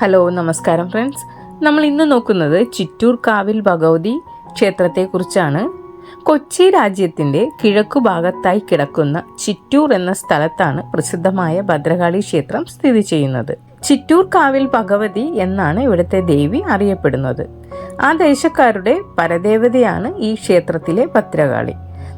Hello നമസ്കാരം friends. നമ്മൾ ഇന്ന് നോക്കുന്നത് ചിറ്റൂർ കാവിൽ ഭഗവതി ക്ഷേത്രത്തെക്കുറിച്ചാണ്. കൊച്ചി രാജ്യത്തിന്റെ കിഴക്കു ഭാഗത്തായി കിടക്കുന്ന ചിറ്റൂർ എന്ന സ്ഥലത്താണ് പ്രസിദ്ധമായ ഭദ്രകാളി ക്ഷേത്രം സ്ഥിതി ചെയ്യുന്നത്. ചിറ്റൂർ കാവിൽ ഭഗവതി എന്നാണ് ഇവിടുത്തെ ദേവി അറിയപ്പെടുന്നത്. ആ ദേശക്കാരുടെ പരദേവതയാണ് ഈ ക്ഷേത്രത്തിലെ ഭദ്രകാളി.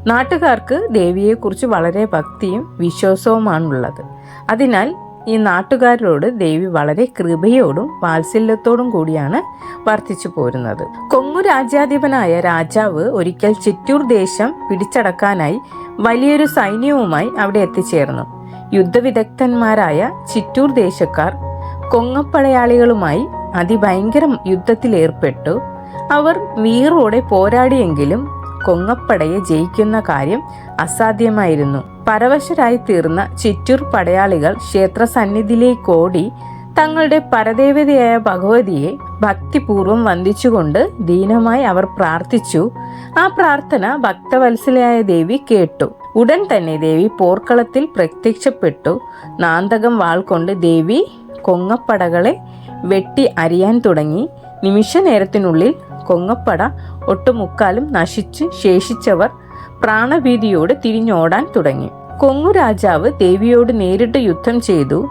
നാട്ടുകാർക്ക് ദേവിയെക്കുറിച്ച് വളരെ ഭക്തിയും വിശ്വാസവുമാണുള്ളത്. അതിനാൽ ഈ നാട്ടുകാരോട് ദേവി വളരെ കൃപയോടും വാത്സല്യത്തോടും കൂടിയാണ് വർത്തിച്ചു പോരുന്നത്. കൊങ്ങു രാജ്യാധിപനായ രാജാവ് ഒരിക്കൽ ചിറ്റൂർ ദേശം പിടിച്ചടക്കാനായി വലിയൊരു സൈന്യവുമായി അവിടെ എത്തിച്ചേർന്നു. യുദ്ധവിദഗ്ധന്മാരായ ചിറ്റൂർ ദേശക്കാർ കൊങ്ങപ്പടയാളികളുമായി അതിഭയങ്കര യുദ്ധത്തിലേർപ്പെട്ടു. അവർ വീറോടെ പോരാടിയെങ്കിലും കൊങ്ങപ്പടയെ ജയിക്കുന്ന കാര്യം അസാധ്യമായിരുന്നു. പരവശരായി തീർന്ന ചിറ്റൂർ പടയാളികൾ ക്ഷേത്രസന്നിധിയിലേക്കോടി തങ്ങളുടെ പരദേവതയായ ഭഗവതിയെ ഭക്തിപൂർവം വന്ദിച്ചുകൊണ്ട് ദീനമായി അവർ പ്രാർത്ഥിച്ചു. ആ പ്രാർത്ഥന ഭക്തവത്സലയായ ദേവി കേട്ടു. ഉടൻ തന്നെ ദേവി പോർക്കളത്തിൽ പ്രത്യക്ഷപ്പെട്ടു. നാന്തകം വാൾ കൊണ്ട് ദേവി കൊങ്ങപ്പടകളെ വെട്ടി അരിയാൻ തുടങ്ങി. നിമിഷ നേരത്തിനുള്ളിൽ കൊങ്ങപ്പട ഒട്ടുമുക്കാലും നശിച്ച് ശേഷിച്ചവർ പ്രാണഭീതിയോട് തിരിഞ്ഞോടാൻ തുടങ്ങി. കൊങ്ങുരാജാവ് ദേവിയോട് നേരിട്ട് യുദ്ധം ചെയ്തു.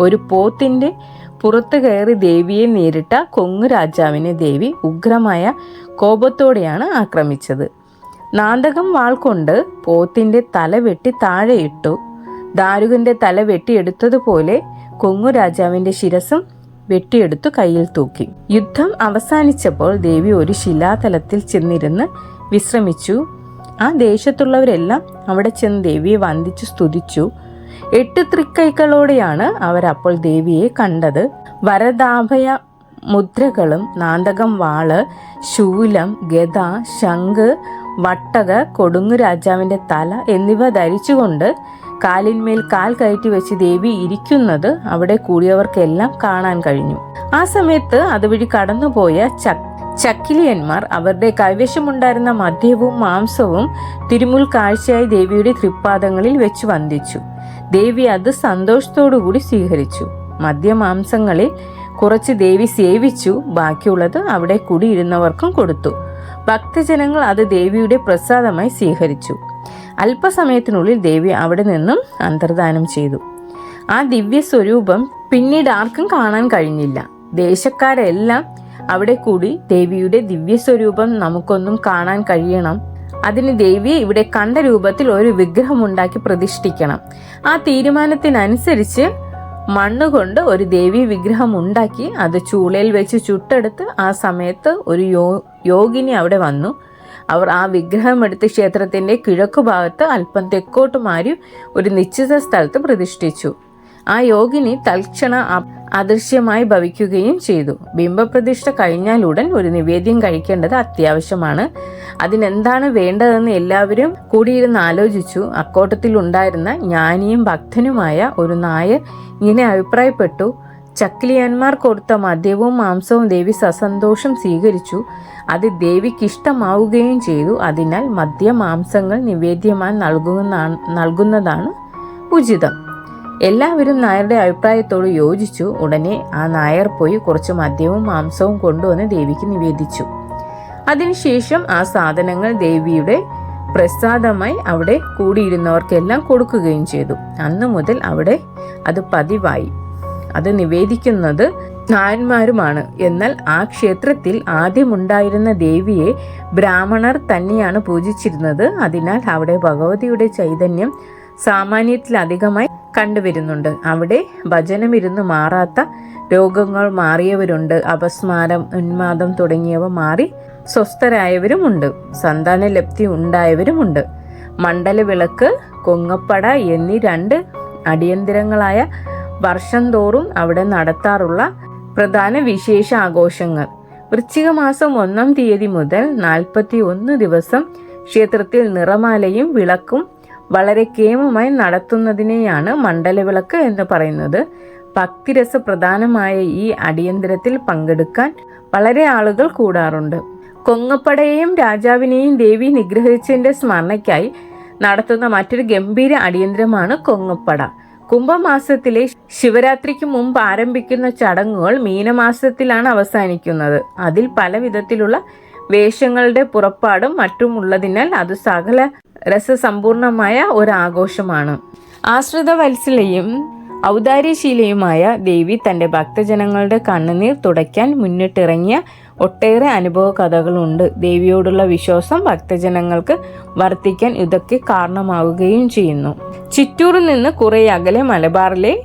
ഒരു പോത്തിന്റെ പുറത്തു കയറി ദേവിയെ നേരിട്ട കൊങ്ങുരാജാവിനെ ദേവി ഉഗ്രമായ കോപത്തോടെയാണ് ആക്രമിച്ചത്. നാന്തകം വാൾ കൊണ്ട് പോത്തിന്റെ തല വെട്ടി താഴെയിട്ടു. ദാരുകന്റെ തല വെട്ടിയെടുത്തതുപോലെ കൊങ്ങു രാജാവിന്റെ ശിരസും വെട്ടിയെടുത്തു കയ്യിൽ തൂക്കി. യുദ്ധം അവസാനിച്ചപ്പോൾ ദേവി ഒരു ശിലാതലത്തിൽ ചെന്നിരുന്ന് വിശ്രമിച്ചു. ആ ദേശത്തുള്ളവരെല്ലാം അവിടെ ചെന്ന് ദേവിയെ വന്ദിച്ചു സ്തുതിച്ചു. എട്ട് തൃക്കൈകളോടെയാണ് അവരപ്പോൾ ദേവിയെ കണ്ടത്. വരദാഭയ മുദ്രകളും നാന്തകം വാൾ ശൂലം ഗത ശംഖ് വട്ടക കൊടുങ്ങു രാജാവിന്റെ തല എന്നിവ ധരിച്ചുകൊണ്ട് കാലിന്മേൽ കാൽ കയറ്റി വെച്ച് ദേവി ഇരിക്കുന്നത് അവിടെ കൂടിയവർക്കെല്ലാം കാണാൻ കഴിഞ്ഞു. ആ സമയത്ത് അതുവഴി കടന്നുപോയ ചക് ചക്കിലിയന്മാർ അവരുടെ കൈവശമുണ്ടായിരുന്ന മദ്യവും മാംസവും തിരുമുൽ കാഴ്ചയായി ദേവിയുടെ തൃപ്പാദങ്ങളിൽ വെച്ച് വന്ദിച്ചു. ദേവി അത് സന്തോഷത്തോടുകൂടി സ്വീകരിച്ചു. മദ്യമാംസങ്ങളിൽ കുറച്ച് ദേവി സേവിച്ചു ബാക്കിയുള്ളത് അവിടെ കുടിയിരുന്നവർക്കും കൊടുത്തു. ഭക്തജനങ്ങൾ അത് ദേവിയുടെ പ്രസാദമായി സ്വീകരിച്ചു. അല്പസമയത്തിനുള്ളിൽ ദേവി അവിടെ നിന്നും അന്തർദാനം ചെയ്തു. ആ ദിവ്യ സ്വരൂപം പിന്നീട് ആർക്കും കാണാൻ കഴിഞ്ഞില്ല. ദേശക്കാരെല്ലാം അവിടെ കൂടി ദേവിയുടെ ദിവ്യ സ്വരൂപം നമുക്കൊന്നും കാണാൻ കഴിയണം. അതിന് ദേവിയെ ഇവിടെ കണ്ട രൂപത്തിൽ ഒരു വിഗ്രഹമുണ്ടാക്കി പ്രതിഷ്ഠിക്കണം. ആ തീരുമാനത്തിനനുസരിച്ച് മണ്ണുകൊണ്ട് ഒരു ദേവി വിഗ്രഹം ഉണ്ടാക്കി അത് ചൂളയിൽ വെച്ച് ചുട്ടെടുത്ത് ആ സമയത്ത് ഒരു യോ യോഗിനി അവിടെ വന്നു. അവർ ആ വിഗ്രഹം എടുത്ത് ക്ഷേത്രത്തിന്റെ കിഴക്ക് ഭാഗത്ത് അല്പം തെക്കോട്ട് മാറി ഒരു നിശ്ചിത സ്ഥലത്ത് പ്രതിഷ്ഠിച്ചു. ആ യോഗിനി തൽക്ഷണ അദൃശ്യമായി ഭവിക്കുകയും ചെയ്തു. ബിംബപ്രതിഷ്ഠ കഴിഞ്ഞാലുടൻ ഒരു നിവേദ്യം കഴിക്കേണ്ടത് അത്യാവശ്യമാണ്. അതിനെന്താണ് വേണ്ടതെന്ന് എല്ലാവരും കൂടിയിരുന്ന് ആലോചിച്ചു. അക്കോട്ടത്തിൽ ഉണ്ടായിരുന്ന ജ്ഞാനിയും ഭക്തനുമായ ഒരു നായർ ഇങ്ങനെ അഭിപ്രായപ്പെട്ടു. ചക്കിലിയന്മാർ കൊടുത്ത മദ്യവും മാംസവും ദേവി സസന്തോഷം സ്വീകരിച്ചു. അത് ദേവിക്ക് ഇഷ്ടമാവുകയും ചെയ്തു. അതിനാൽ മദ്യ മാംസങ്ങൾ നിവേദ്യമായി നൽകുന്ന നൽകുന്നതാണ് ഉചിതം. എല്ലാവരും നായരുടെ അഭിപ്രായത്തോട് യോജിച്ചു. ഉടനെ ആ നായർ പോയി കുറച്ച് മദ്യവും മാംസവും കൊണ്ടുവന്ന് ദേവിക്ക് നിവേദിച്ചു. അതിനുശേഷം ആ സാധനങ്ങൾ ദേവിയുടെ പ്രസാദമായി അവിടെ കൂടിയിരുന്നവർക്കെല്ലാം കൊടുക്കുകയും ചെയ്തു. അന്നു മുതൽ അവിടെ അത് പതിവായി. അത് നിവേദിക്കുന്നത് നായന്മാരുമാണ്. എന്നാൽ ആ ക്ഷേത്രത്തിൽ ആദ്യമുണ്ടായിരുന്ന ദേവിയെ ബ്രാഹ്മണർ തന്നെയാണ് പൂജിച്ചിരുന്നത്. അതിനാൽ അവിടെ ഭഗവതിയുടെ ചൈതന്യം സാമാന്യത്തിലധികമായി കണ്ടുവരുന്നുണ്ട്. അവിടെ ഭജനമിരുന്ന് മാറാത്ത രോഗങ്ങൾ മാറിയവരുണ്ട്. അപസ്മാരം ഉന്മാദം തുടങ്ങിയവ മാറി സ്വസ്ഥരായവരുമുണ്ട്. സന്താനലബ്ധി ഉണ്ടായവരുമുണ്ട്. മണ്ഡലവിളക്ക് കൊങ്ങപ്പട എന്നീ രണ്ട് അടിയന്തിരങ്ങളായ വർഷം തോറും അവിടെ നടത്താറുള്ള പ്രധാന വിശേഷ ആഘോഷങ്ങൾ. വൃശ്ചിക മാസം ഒന്നാം തീയതി മുതൽ നാൽപ്പത്തി ഒന്ന് ദിവസം ക്ഷേത്രത്തിൽ നിറമാലയും വിളക്കും വളരെ കേമമായി നടത്തുന്നതിനെയാണ് മണ്ഡലവിളക്ക് എന്ന് പറയുന്നത്. ഭക്തിരസ പ്രധാനമായ ഈ അടിയന്തരത്തിൽ പങ്കെടുക്കാൻ വളരെ ആളുകൾ കൂടാറുണ്ട്. കൊങ്ങപ്പടയെയും രാജാവിനെയും ദേവി നിഗ്രഹിച്ചതിന്റെ സ്മരണയ്ക്കായി നടത്തുന്ന മറ്റൊരു ഗംഭീര അടിയന്തരമാണ് കൊങ്ങപ്പട. കുംഭമാസത്തിലെ ശിവരാത്രിക്ക് മുമ്പ് ആരംഭിക്കുന്ന ചടങ്ങുകൾ മീനമാസത്തിലാണ് അവസാനിക്കുന്നത്. അതിൽ പല വിധത്തിലുള്ള വേഷങ്ങളുടെ പുറപ്പാടും മറ്റുമുള്ളതിനാൽ അത് സകല രസസമ്പൂർണമായ ഒരു ആഘോഷമാണ്. ആശ്രിത വത്സലയും ഔദാര്യശീലയുമായ ദേവി തന്റെ ഭക്തജനങ്ങളുടെ കണ്ണുനീർ തുടയ്ക്കാൻ മുന്നിട്ടിറങ്ങിയ ഒട്ടേറെ അനുഭവ കഥകളുണ്ട് ദേവിയോടുള്ള വിശ്വാസം ഭക്തജനങ്ങൾക്ക് വർദ്ധിക്കാൻ ഇതൊക്കെ കാരണമാവുകയും ചെയ്യുന്നു. ചിറ്റൂരിൽ നിന്ന് കുറെ അകലെ മലബാറിലെ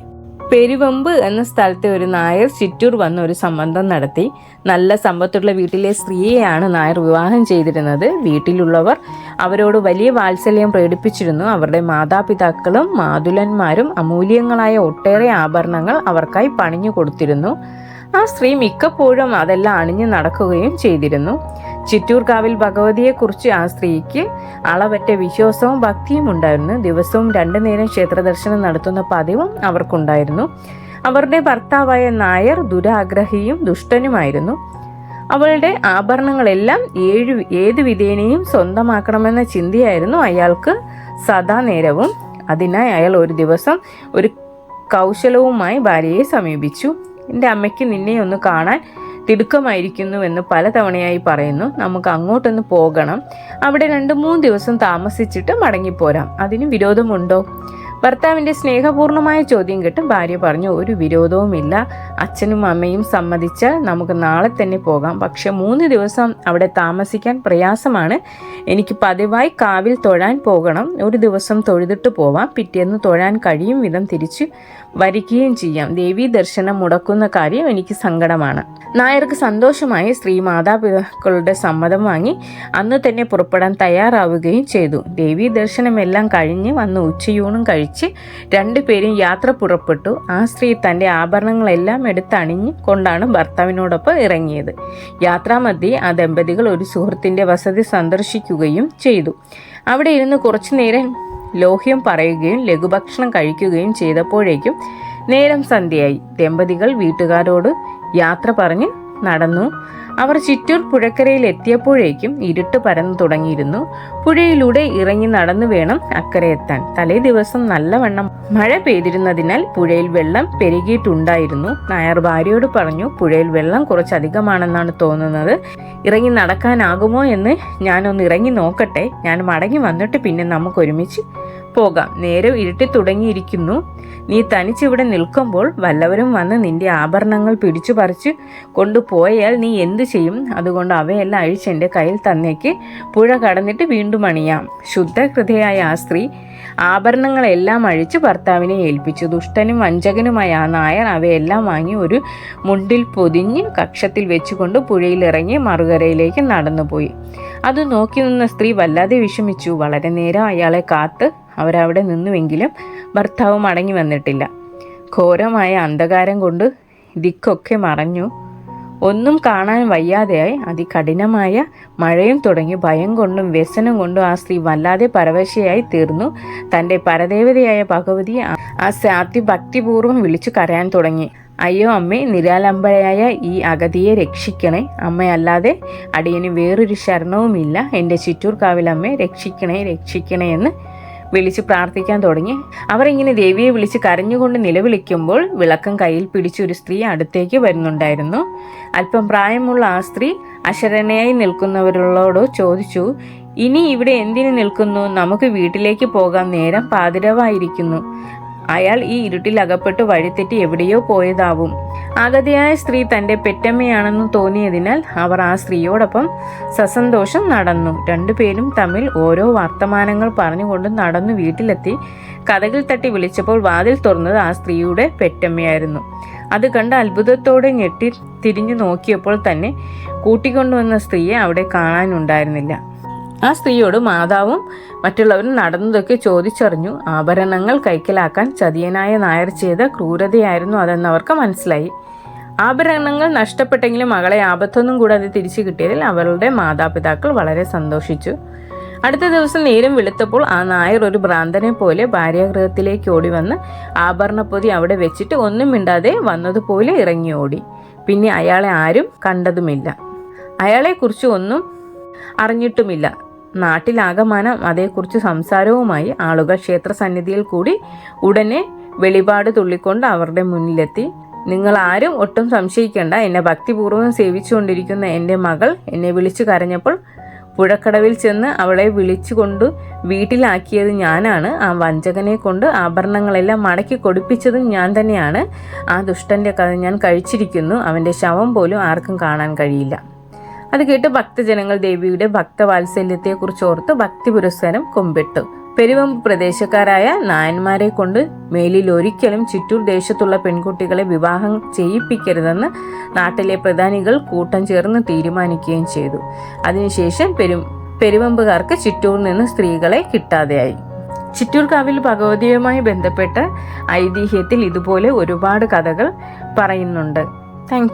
പെരുവമ്പ് എന്ന സ്ഥലത്തെ ഒരു നായർ ചിറ്റൂർ വന്ന് ഒരു സംബന്ധം നടത്തി. നല്ല സമ്പത്തുള്ള വീട്ടിലെ സ്ത്രീയെയാണ് നായർ വിവാഹം ചെയ്തിരുന്നത്. വീട്ടിലുള്ളവർ അവരോട് വലിയ വാത്സല്യം പ്രകടിപ്പിച്ചിരുന്നു. അവരുടെ മാതാപിതാക്കളും മാതുലന്മാരും അമൂല്യങ്ങളായ ഒട്ടേറെ ആഭരണങ്ങൾ അവർക്കായി പണിഞ്ഞു കൊടുത്തിരുന്നു. ആ സ്ത്രീ മിക്കപ്പോഴും അതെല്ലാം അണിഞ്ഞു നടക്കുകയും ചെയ്തിരുന്നു. ചിറ്റൂർക്കാവിൽ ഭഗവതിയെക്കുറിച്ച് ആ സ്ത്രീക്ക് അളവറ്റ വിശ്വാസവും ഭക്തിയും ഉണ്ടായിരുന്നു. ദിവസവും രണ്ടു നേരം ക്ഷേത്ര ദർശനം നടത്തുന്ന പതിവും അവർക്കുണ്ടായിരുന്നു. അവരുടെ ഭർത്താവായ നായർ ദുരാഗ്രഹിയും ദുഷ്ടനുമായിരുന്നു. അവളുടെ ആഭരണങ്ങളെല്ലാം ഏഴു ഏത് വിധേനയും സ്വന്തമാക്കണമെന്ന ചിന്തയായിരുന്നു അയാൾക്ക് സദാ നേരവും. അതിനായി അയാൾ ഒരു ദിവസം ഒരു കൗശലവുമായി ഭാര്യയെ സമീപിച്ചു. എന്റെ അമ്മയ്ക്ക് നിന്നെ ഒന്ന് കാണാൻ തിടുക്കമായിരിക്കുന്നു തിടുക്കമായിരിക്കുന്നുവെന്ന് പലതവണയായി പറയുന്നു. നമുക്ക് അങ്ങോട്ടൊന്ന് പോകണം. അവിടെ രണ്ട് മൂന്ന് ദിവസം താമസിച്ചിട്ട് മടങ്ങിപ്പോരാം. അതിന് വിരോധമുണ്ടോ? ഭർത്താവിന്റെ സ്നേഹപൂർണമായ ചോദ്യം കേട്ട് ഭാര്യ പറഞ്ഞു ഒരു വിരോധവുമില്ല. അച്ഛനും അമ്മയും സമ്മതിച്ചാൽ നമുക്ക് നാളെ തന്നെ പോകാം. പക്ഷെ മൂന്ന് ദിവസം അവിടെ താമസിക്കാൻ പ്രയാസമാണ്. എനിക്ക് പതിവായി കാവിൽ തൊഴാൻ പോകണം. ഒരു ദിവസം തൊഴുതിട്ട് പോവാം. പിറ്റേന്ന് തൊഴാൻ കഴിയും വിധം തിരിച്ച് വരികയും ചെയ്യാം. ദേവി ദർശനം മുടക്കുന്ന കാര്യം എനിക്ക് സങ്കടമാണ്. നായർക്ക് സന്തോഷമായി സ്ത്രീ മാതാപിതാക്കളുടെ സമ്മതം വാങ്ങി അന്ന് തന്നെ പുറപ്പെടാൻ തയ്യാറാവുകയും ചെയ്തു. ദേവി ദർശനമെല്ലാം കഴിഞ്ഞ് വന്ന് ഉച്ചയൂണും കഴിച്ച് രണ്ടുപേരും യാത്ര പുറപ്പെട്ടു. ആ സ്ത്രീ തന്റെ ആഭരണങ്ങളെല്ലാം എടുത്തണിഞ്ഞ് കൊണ്ടാണ് ഭർത്താവിനോടൊപ്പം ഇറങ്ങിയത്. യാത്രാമധ്യേ ആ ദമ്പതികൾ ഒരു സുഹൃത്തിന്റെ വസതി സന്ദർശിക്കുകയും ചെയ്തു. അവിടെ ഇരുന്ന് കുറച്ചു നേരം ലോഹ്യം പറയുകയും ലഘുഭക്ഷണം കഴിക്കുകയും ചെയ്തപ്പോഴേക്കും നേരം സന്ധ്യയായി. ദമ്പതികൾ വീട്ടുകാരോട് യാത്ര പറഞ്ഞ് നടന്നു. അവർ ചിറ്റൂർ പുഴക്കരയിൽ എത്തിയപ്പോഴേക്കും ഇരുട്ട് പരന്നു തുടങ്ങിയിരുന്നു. പുഴയിലൂടെ ഇറങ്ങി നടന്നു വേണം അക്കരെ എത്താൻ. തലേ ദിവസം നല്ലവണ്ണം മഴ പെയ്തിരുന്നതിനാൽ പുഴയിൽ വെള്ളം പെരുകിയിട്ടുണ്ടായിരുന്നു. നായർ ഭാര്യയോട് പറഞ്ഞു പുഴയിൽ വെള്ളം കുറച്ചധികമാണെന്നാണ് തോന്നുന്നത്. ഇറങ്ങി നടക്കാനാകുമോ എന്ന് ഞാനൊന്ന് ഇറങ്ങി നോക്കട്ടെ. ഞാൻ മടങ്ങി വന്നിട്ട് പിന്നെ നമുക്ക് ഒരുമിച്ച് പോകാം. നേരം ഇരുട്ടി തുടങ്ങിയിരിക്കുന്നു. നീ തനിച്ചിവിടെ നിൽക്കുമ്പോൾ വല്ലവരും വന്ന് നിന്റെ ആഭരണങ്ങൾ പിടിച്ചു പറിച്ച് കൊണ്ടുപോയാൽ നീ എന്തു ചെയ്യും? അതുകൊണ്ട് അവയെല്ലാം അഴിച്ച് എന്റെ കയ്യിൽ തന്നേക്ക്. പുഴ കടന്നിട്ട് വീണ്ടും അണിയാം. ശുദ്ധഹൃദയായ ആ സ്ത്രീ ആഭരണങ്ങളെല്ലാം അഴിച്ച് ഭർത്താവിനെ ഏൽപ്പിച്ചു. ദുഷ്ടനും വഞ്ചകനുമായ ആ നായർ അവയെല്ലാം വാങ്ങി ഒരു മുണ്ടിൽ പൊതിഞ്ഞ് കക്ഷത്തിൽ വെച്ചുകൊണ്ട് പുഴയിലിറങ്ങി മറുകരയിലേക്ക് നടന്നുപോയി. അത് നോക്കി നിന്ന സ്ത്രീ വല്ലാതെ വിഷമിച്ചു. വളരെ നേരം അയാളെ കാത്ത് അവരവിടെ നിന്നുവെങ്കിലും ഭർത്താവ് മടങ്ങി വന്നിട്ടില്ല. ഘോരമായ അന്ധകാരം കൊണ്ട് ദിക്കൊക്കെ മറഞ്ഞു. ഒന്നും കാണാൻ വയ്യാതെയായി അതികഠിനമായ മഴയും തുടങ്ങി ഭയം കൊണ്ടും വ്യസനം കൊണ്ടും ആ സ്ത്രീ വല്ലാതെ പരവശയായി തീർന്നു. തന്റെ പരദേവതയായ ഭഗവതി ആ സാത്തി ഭക്തിപൂർവം വിളിച്ചു കരയാൻ തുടങ്ങി. അയ്യോ അമ്മേ നിരാലംബരയായ ഈ അഗതിയെ രക്ഷിക്കണേ. അമ്മയല്ലാതെ അടിയന് വേറൊരു ശരണവുമില്ല. എന്റെ ചിറ്റൂർക്കാവിലമ്മേ രക്ഷിക്കണേ രക്ഷിക്കണേ എന്ന് വിളിച്ച് പ്രാർത്ഥിക്കാൻ തുടങ്ങി. അവരിങ്ങനെ ദേവിയെ വിളിച്ച് കരഞ്ഞുകൊണ്ട് നിലവിളിക്കുമ്പോൾ വിളക്കം കയ്യിൽ പിടിച്ച ഒരു സ്ത്രീ അടുത്തേക്ക് വരുന്നുണ്ടായിരുന്നു. അല്പം പ്രായമുള്ള ആ സ്ത്രീ അശരണയായി നിൽക്കുന്നവരോട് ചോദിച്ചു ഇനി ഇവിടെ എന്തിനു നിൽക്കുന്നു? നമുക്ക് വീട്ടിലേക്ക് പോകാൻ നേരം പാതിരവായിരിക്കുന്നു. അയാൾ ഈ ഇരുട്ടിൽ അകപ്പെട്ട് വഴിതെറ്റി എവിടെയോ പോയതാവും. അഗതിയായ സ്ത്രീ തന്റെ പെറ്റമ്മയാണെന്ന് തോന്നിയതിനാൽ അവർ ആ സ്ത്രീയോടൊപ്പം സസന്തോഷം നടന്നു. രണ്ടുപേരും തമ്മിൽ ഓരോ വർത്തമാനങ്ങൾ പറഞ്ഞുകൊണ്ട് നടന്നു വീട്ടിലെത്തി. കഥകൾ തട്ടി വിളിച്ചപ്പോൾ വാതിൽ തുറന്നത് ആ സ്ത്രീയുടെ പെറ്റമ്മയായിരുന്നു. അത് കണ്ട് അത്ഭുതത്തോടെ ഞെട്ടി തിരിഞ്ഞു നോക്കിയപ്പോൾ തന്നെ കൂട്ടിക്കൊണ്ടുവന്ന സ്ത്രീയെ അവിടെ കാണാനുണ്ടായിരുന്നില്ല. ആ സ്ത്രീയോട് മാതാവും മറ്റുള്ളവരും നടന്നതൊക്കെ ചോദിച്ചറിഞ്ഞു. ആഭരണങ്ങൾ കൈക്കലാക്കാൻ ചതിയനായ നായർ ചെയ്ത ക്രൂരതയായിരുന്നു അതെന്നവർക്ക് മനസ്സിലായി. ആഭരണങ്ങൾ നഷ്ടപ്പെട്ടെങ്കിലും മകളെ ആപത്തൊന്നും കൂടാതെ തിരിച്ചു കിട്ടിയതിൽ അവളുടെ മാതാപിതാക്കൾ വളരെ സന്തോഷിച്ചു. അടുത്ത ദിവസം നേരം വെളുത്തപ്പോൾ ആ നായർ ഒരു ഭ്രാന്തനെ പോലെ ഭാര്യാഗൃഹത്തിലേക്ക് ഓടി വന്ന് ആഭരണപ്പൊതി അവിടെ വെച്ചിട്ട് ഒന്നും മിണ്ടാതെ വന്നതുപോലെ ഇറങ്ങി ഓടി. പിന്നെ അയാളെ ആരും കണ്ടതുമില്ല. അയാളെക്കുറിച്ച് ഒന്നും അറിഞ്ഞിട്ടുമില്ല. നാട്ടിലാകമാനം അതേക്കുറിച്ച് സംസാരവുമായി ആളുകൾ ക്ഷേത്ര സന്നിധിയിൽ കൂടി ഉടനെ വെളിപാട് തുള്ളിക്കൊണ്ട് അവരുടെ മുന്നിലെത്തി. നിങ്ങൾ ആരും ഒട്ടും സംശയിക്കേണ്ട. എന്നെ ഭക്തിപൂർവം സേവിച്ചുകൊണ്ടിരിക്കുന്ന എന്റെ മകൾ എന്നെ വിളിച്ചു കരഞ്ഞപ്പോൾ പുഴക്കടവിൽ ചെന്ന് അവളെ വിളിച്ചുകൊണ്ട് വീട്ടിലാക്കിയത് ഞാനാണ്. ആ വഞ്ചകനെ കൊണ്ട് ആഭരണങ്ങളെല്ലാം മടക്കി കൊടുപ്പിച്ചതും ഞാൻ തന്നെയാണ്. ആ ദുഷ്ടന്റെ കഥ ഞാൻ കഴിച്ചിരിക്കുന്നു. അവന്റെ ശവം പോലും ആർക്കും കാണാൻ കഴിയില്ല. അത് കേട്ട് ഭക്തജനങ്ങൾ ദേവിയുടെ ഭക്തവാത്സല്യത്തെക്കുറിച്ച് ഓർത്ത് ഭക്തി പുരസ്കാരം കൊമ്പിട്ടു. പെരുവമ്പ് പ്രദേശക്കാരായ നായന്മാരെ കൊണ്ട് മേലിൽ ഒരിക്കലും ചിറ്റൂർ ദേശത്തുള്ള പെൺകുട്ടികളെ വിവാഹം ചെയ്യിപ്പിക്കരുതെന്ന് നാട്ടിലെ പ്രധാനികൾ കൂട്ടം ചേർന്ന് തീരുമാനിക്കുകയും ചെയ്തു. അതിനുശേഷം പെരു പെരുവമ്പുകാർക്ക് ചിറ്റൂർ നിന്ന് സ്ത്രീകളെ കിട്ടാതെയായി. ചിറ്റൂർക്കാവിൽ ഭഗവതിയുമായി ബന്ധപ്പെട്ട ഐതിഹ്യത്തിൽ ഇതുപോലെ ഒരുപാട് കഥകൾ പറയുന്നുണ്ട്. താങ്ക്